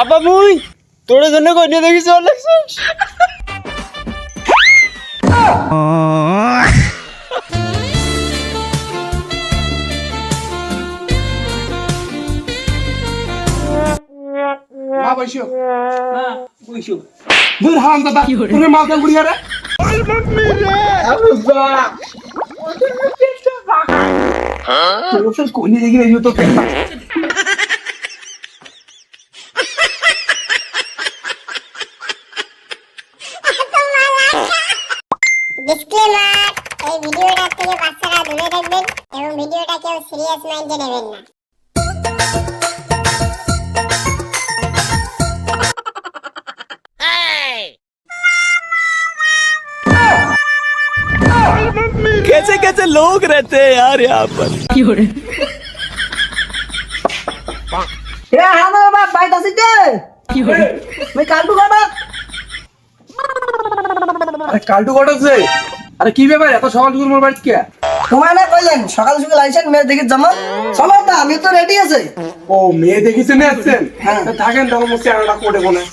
আব্বা মুই? তোর জন্য কন্যা দেখি চল মা বসো বসো দূর হারাম দাদা তুমি মাথা গুড়িয়া রে তোর কোনি দেখি এই তো পেটা ডিসক্লেমার এই ভিডিওটা থেকে বাচ্চারা দূরে থাকবেন এবং ভিডিওটা কেউ সিরিয়াস মাইন্ডে নেবেন না। कैसे कैसे लोग रहते हैं यार यहाँ पर এ হানো বাপ বাইত আছিস দে মই কালটু গাড়া আরে কালটু কটাছে আরে কি ব্যাপার এত সকাল সকাল মোর বাড়িতে কে তোমায় না কইলেন সকাল সকাল আইছেন মেয়ে দেখি জামা চলো তা আমি তো রেডি আছে ও মেয়ে দেখিছে না আসছেন হ্যাঁ। তা থাকেন তখন মুসি আনাটা কোটে কোনে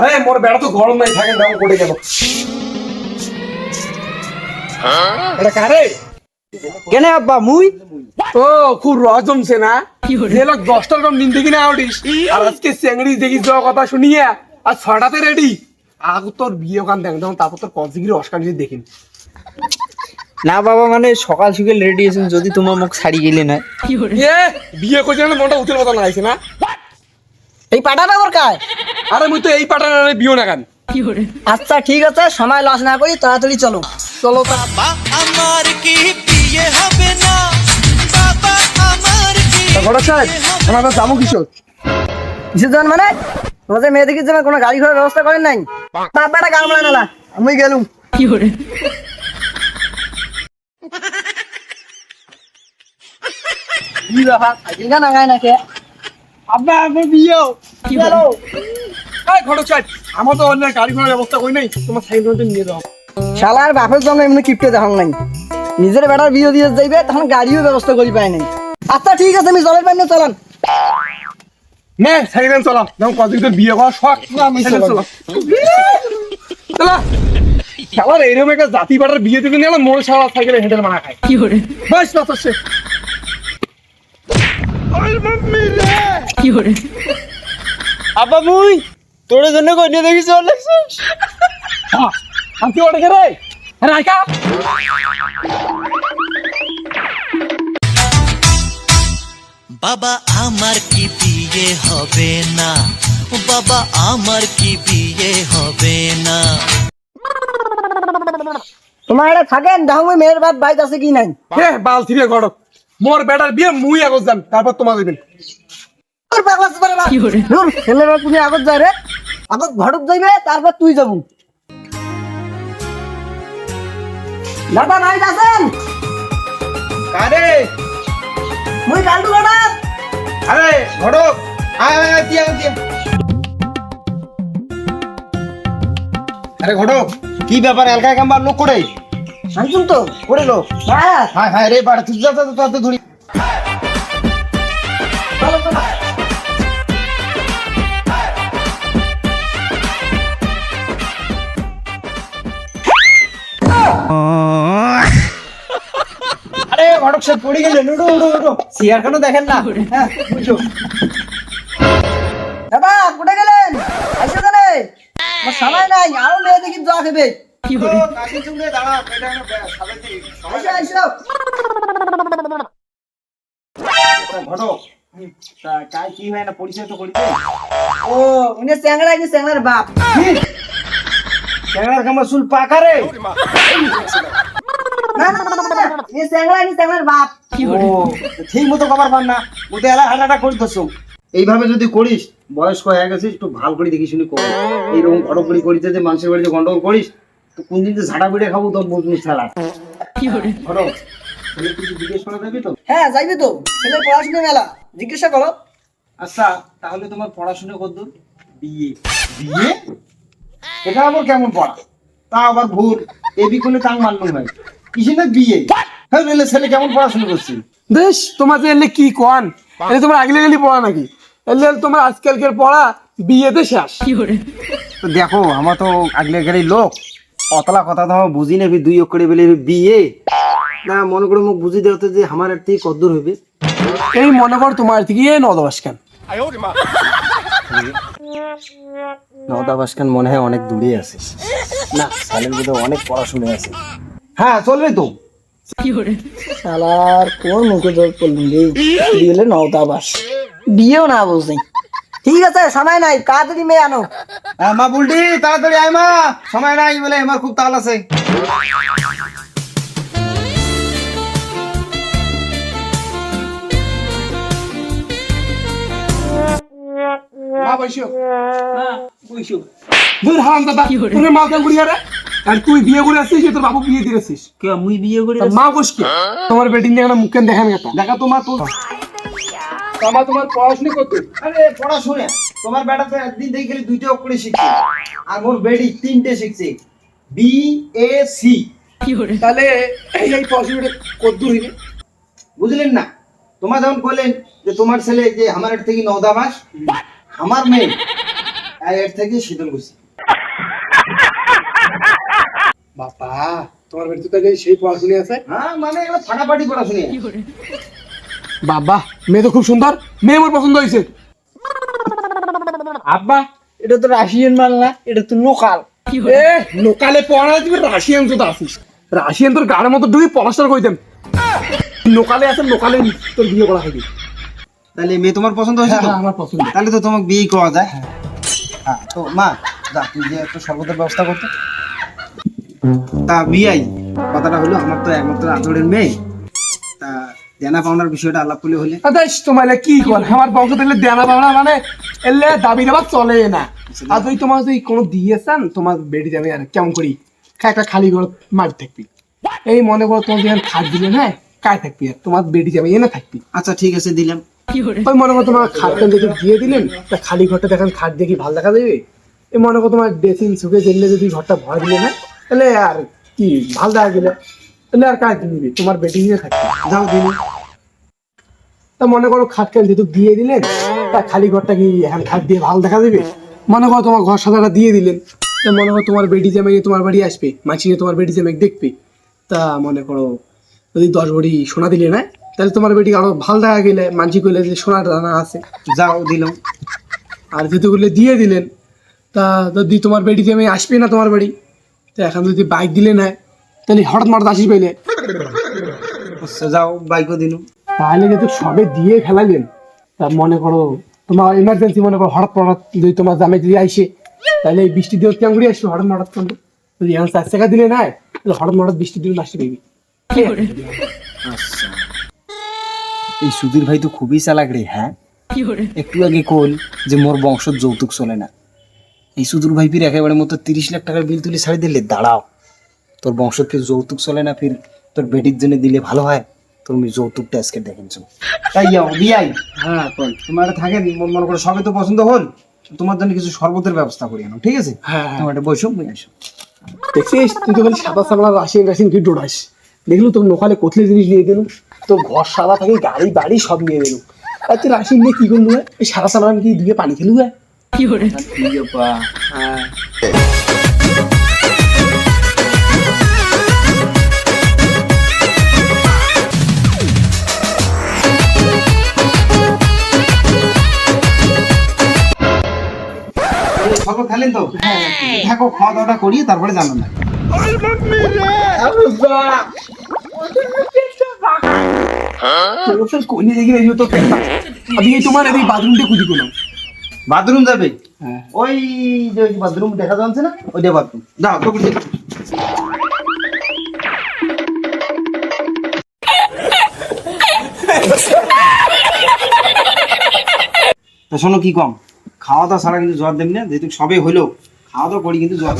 আরে মোর বেড়া তো গরম নাই থাকেন তখন কোটে গেল এটা কারে? কেন আব্বা মুই? ও খুব রস জমছে না? যে লোক দশটার কম নিন দেখি না উঠিস আর আজকে দেখিস যাওয়ার কথা শুনিয়ে? আর ছটাতে রেডি আগ তোর বিয়ে ওখান দেখ তখন তারপর তোর কনসিগিরি অস্কার যদি দেখিন। না বাবা মানে সকাল সকাল রেডি আছেন যদি তোমার মুখ ছাড়ি গেলে না এ বিয়ে করছে না মনটা উঠে কথা না আইছে না? এই পাটাটা ওর কায় আরে মুই তো এই পাটার বিয়ে না কেন? আচ্ছা ঠিক আছে সময় লস না করি তাড়াতাড়ি চলো। চলো তা আমার কি বিয়ে হবে না? বাবা আমার কি ঘটক সাহেব আমরা যাব কিশোর। কিসের জন মানে? তোমাদের মেয়ে দেখি যাবে কোনো গাড়ি ঘোড়ার ব্যবস্থা করেন নাই? বাবাটা গাল মারা নালা আমি গেলুম। কি ব্যাপার? সাইকেল গান আগায় নাকি? আব্বা আমার বিয়ে এই ঘটক সাহেব আমার তো অন্য গাড়ি ঘোড়ার ব্যবস্থা করি নাই তোমার সাইকেল মধ্যে নিয়ে যাও। শালার বাপের জন্য এমনি কিপটে দেখান নাই। নিজের বেটার বিয়ে দিয়ে যাইবে তখন গাড়িও ব্যবস্থা করি পায় নাই। আচ্ছা ঠিক আছে আমি জলের পানি চালান নে সাইকেল চলাম। যেমন কদিন বিয়ে করা শখ। আমি চলো। চলো। শালার এরকম একটা জাতি পাটার বিয়ে দিকে নিয়ে মোড় শালা সাইকেলে হেঁটে মারা খায়। বাস বাস আসছে আব্বা মুই! তোর জন্য কন্যা দেখি চল লাগছিস হ্যাঁ, আমি কি ওটা রে? রাইকা বাবা আমার কি বিয়ে হবে না? বাবা আমার কি বিয়ে হবে না? তোমার এটা থাকেন দেখো ওই মেয়ের বাপ বাইক আছে কি নাই। হে বাল থিরে ঘটক মোর বেটার বিয়ে মুই আগত যান তারপর তোমার দিবেন তোর পাগলা সুপারে বাপ। ছেলের বাপ তুমি আগত যায় রে। আগত ঘটক যাইবে তারপর তুই যাবু। দাদা নাই আছেন কারে মুই কালটু গাড়া আরে ঘটক আয় আয় আয়, দিয়া দিয়া। আরে ঘটক কি ব্যাপার এলাকায় কাম্বার লোক করে শান্তন তো করে লোক। হ্যাঁ হায় রে বাড়া তুই যা, যা, ধরি চলো, চলো। আরে ঘটক সে পড়ে গেলেন। উঠো উঠো উঠো। চেয়ার কেন দেখেন না। হ্যাঁ বুঝছ দাদা কোথায় গেলেন। আইসো কেনে আমার সময় নাই আরও মেয়ে দেখি ব্যাস, সাজাতে সময় আইসো আইসো। লাগবে। ঘটক তা কি হয় না পরিচয় তো করিতে ও উনি চ্যাংড়া কি চ্যাংড়ার বাপ? ক্যামেরার কামার চুল পাকা রে। না না, বাপ। ঠিক মতো পান না। এলা হাঁটাটা করি তো এইভাবে যদি করিস বয়স্ক হয়ে গেছিস একটু ভালো করে দেখি শুনি কর এইরকম ঘটক করি করিতে যে মানুষের বাড়িতে গন্ডগোল করিস তো কোন দিন যে ঝাড়া পিড়ে খাব তোর বুঝবি ছাড়া ঘটক ছেলে কিছু জিজ্ঞেস করা যাবি তো? হ্যাঁ যাইবি তো। পড়াশোনা মেলা। জিজ্ঞাসা করো। আচ্ছা তাহলে তোমার পড়াশোনা কদ্দূর বিয়ে বিয়ে এটা আবার কেমন পড়া? তা আবার ভুল। এ বিকলে তাং মানলাম ভাই কিসে না বিয়ে? হ্যাঁ নইলে ছেলে কেমন পড়াশোনা করছে? বেশ তোমার যে এলে কি কন? এলে তোমার আগলে গেলি পড়া নাকি? এলে তোমার আজকালকের পড়া বিয়েতে শেষ। তো দেখো আমার তো আগলে গেলে লোক। অতলা কথা তো আমার বুঝি নেবি দুই অক্ষরে বলে বিয়ে। না মনে করে মুখ বুঝি দেওয়াতে যে আমার এর থেকে কদ্দূর হইবে এই মনে কর তোমার থেকে এই নদবাস কেন? মনে হয় অনেক দূরে আছে। না সালের বোধহয় অনেক পড়াশোনা আছে। হ্যাঁ চলবে তো। শালার কোন মুখে জল করলুম রে। বিয়ে হলে নওতা বাস বিয়েও না বলছি। ঠিক আছে সময় নাই তাড়াতাড়ি মেয়ে আনো। হ্যাঁ মা বুলটি তাড়াতাড়ি আয় মা। সময় নাই বলে আমার খুব তাল আছে। মা বসো দূর হারাম দাদা তুমি মা গুড়িয়া রে আর? তুই বিয়ে করে আসছিস তোর বাবু বিয়ে দিয়েছিস। কে মুই বিয়ে করে মা বস কি? তোমার বেটিং দেখান দেখা তো মা তো। মা তোমার পড়াশোনা করতে আরে পড়াশোনা। তোমার বেটা তো একদিন দেখে গেলে দুইটা অক্ষরে শিখছে। আর মোর বেড়ি তিনটে শিখছে। B A C. তাহলে এই এই পড়াশোনাটা কত হইবে। বুঝলেন না? তোমার যখন বললেন যে তোমার ছেলে যে আমার থেকে নৌদা মাস আমার মেয়ে। এর থেকে শীতল গুছি বাবা তোমার বেটি তো সেই পড়াশোনা আছে? হ্যাঁ মানে এগুলো ফাটাফাটি পড়াশোনা। বাবা মেয়ে তো খুব সুন্দর। মেয়ে আমার পছন্দ হয়েছে। আব্বা এটা তো রাশিয়ান মাল না এটা তো লোকাল। এ লোকালে পড়া দিবি রাশিয়ান তো আসিস রাশিয়ান তোর গাড়ির মতো ঢুকে পড়াশোনা কইতাম। লোকালে আছে লোকালে তোর বিয়ে করা হবে তাহলে মেয়ে তোমার পছন্দ হয়েছে তো? আমার পছন্দ। তাহলে তো তোমাকে বিয়ে করা যায়। হ্যাঁ। তো মা যা তুই যে একটু শরবতের ব্যবস্থা করতে। তা বিয়াই কথাটা হলো আমার তো একমাত্র আদরের মেয়ে। তা দেনা পাওনার বিষয়টা আলাপ করলে হলে। আদাস তোমার কি কর? আমার বংশ তাহলে দেনা পাওনা মানে এলে দাবি দেওয়া চলে না। আর তুই তোমার যদি কোনো দিয়েছেন তোমার বেড়ে যাবে আর কেমন করি? একটা খালি ঘর মার থাকবি। এই মনে করো তোমার যখন খাট দিলে না কায় থাকবি আর? তোমার বেড়ে যাবে এনে থাকবি। আচ্ছা ঠিক আছে দিলাম। ওই মনে করো তোমার খাটটা যদি দিয়ে দিলেন, তা খালি ঘরটা দেখেন, খাট কি ভালো দেখা দেবে এই মনে করো তোমার ড্রেসিং শুকে জেলে যদি ঘরটা ভয় দিলে না, তাহলে আর কি ভালো দেখা গেলে? তাহলে আর কাজ দিবি তোমার বেটিং নিয়ে থাকবে। যাও দিলাম তা মনে করো খাটটা যেহেতু দিয়ে দিলেন, তা খালি ঘরটা কি এখন খাট দিয়ে ভালো দেখা দেবে মনে করো তোমার ঘর সাজাটা দিয়ে দিলেন, তা মনে করো তোমার বেটি জামাই তোমার বাড়ি আসবে মাছিয়ে তোমার বেটি জামাই দেখবে। তা মনে করো যদি দশ বড়ি সোনা দিলে না তাহলে তোমার বেটি আরও ভালো দেখা গেলে মানসি করলে যে সোনা দানা আছে যাও দিলাম। আর যেহেতু করলে দিয়ে দিলেন তা যদি তোমার বেটি আমি আসবে না তোমার বাড়ি তা এখন যদি বাইক দিলে না তাহলে হঠাৎ মাঠাৎ আসি পাইলে আচ্ছা, যাও বাইকও দিলাম। তাহলে যেহেতু সবে দিয়ে ফেলাইলেন। তা মনে করো তোমার এমার্জেন্সি মনে করো হঠাৎ হঠাৎ যদি তোমার জামে যদি আইসে তাহলে এই বৃষ্টি দিয়ে কেমন করে আসবে? হঠাৎ হঠাৎ করে যদি এখন চার টাকা দিলে নাই তাহলে হঠাৎ হঠাৎ বৃষ্টি দিলে আসতে পারবি আচ্ছা। এই সুধীর ভাই তো খুবই চালাক রে হ্যাঁ? একটু আগে কল যে মোর বংশ যৌতুক চলে না। এই সুদূর ভাই ফির একেবারে মতো তিরিশ লাখ টাকার বিল তুলে ছাড়ি দিলে দাঁড়াও। তোর বংশ ফির যৌতুক চলে না ফির তোর বেটির জন্য দিলে ভালো হয়? তুমি যৌতুকটা আজকে দেখেছ তাই যাও বিয়াই। হ্যাঁ কল তোমার থাকে মনে করো সবে তো পছন্দ হল তোমার জন্য কিছু শরবতের ব্যবস্থা করি আনো ঠিক আছে? হ্যাঁ, হ্যাঁ। তোমার একটা বসো বই আসো। দেখছিস তুই তো খালি সাদা সাদা রাশিয়ান রাশিয়ান কি ডোডাস দেখলু তোর নোকালে কোথলে জিনিস নিয়ে দিলু তোর ঘর সাদা থাকে গাড়ি বাড়ি সব নিয়ে দিলু আর তুই রাশিয়ান নিয়ে কি করলু হ্যাঁ? এই সাদা সাদা কি দুয়ে পানি খেলু হ্যাঁ হ্যাঁ শরবত খেলেন তো? থাকো খাওয়া দাওয়াটা করিয়ে তারপরে জানো না বাথরুম যাবে? হ্যাঁ। ওই যে বাথরুম দেখা যাচ্ছে না? ওইটা বাথরুম। যাও তো তো শোনো কি কম? খাওয়া দাওয়া ছাড়া কিন্তু জোয়ার দেবি না যেহেতু সবে হইল খাওয়া দাওয়া করি কিন্তু জোয়ার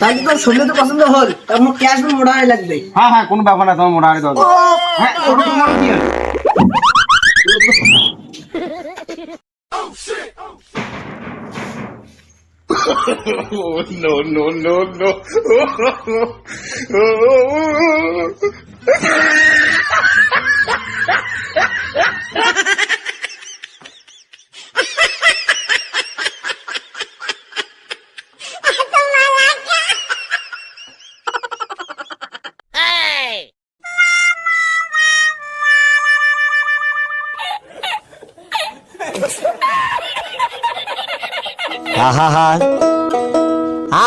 বুঝতে তাহলে তোর সন্ধ্যে তো পছন্দ হল? মুখ ক্যাশ মোটা লাগবে? হ্যাঁ হ্যাঁ কোনো ব্যাপার না তোমার মোটামুটি দাও হ্যাঁ ওটা তোমার কি আছে? আহা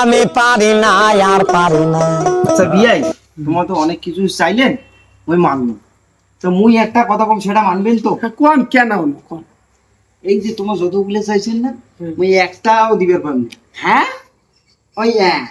আমি পারি না আর পারি না। আচ্ছা বিয়াই তোমার তো অনেক কিছু চাইলেন ওই মানব। তো মুই একটা কথা কম সেটা মানবেন তো? কোন কেন? হলো কোন? এই যে তোমার যতগুলো চাইছেন না মুই একটাও দিবে পারবেন হ্যাঁ? ওই হ্যাঁ।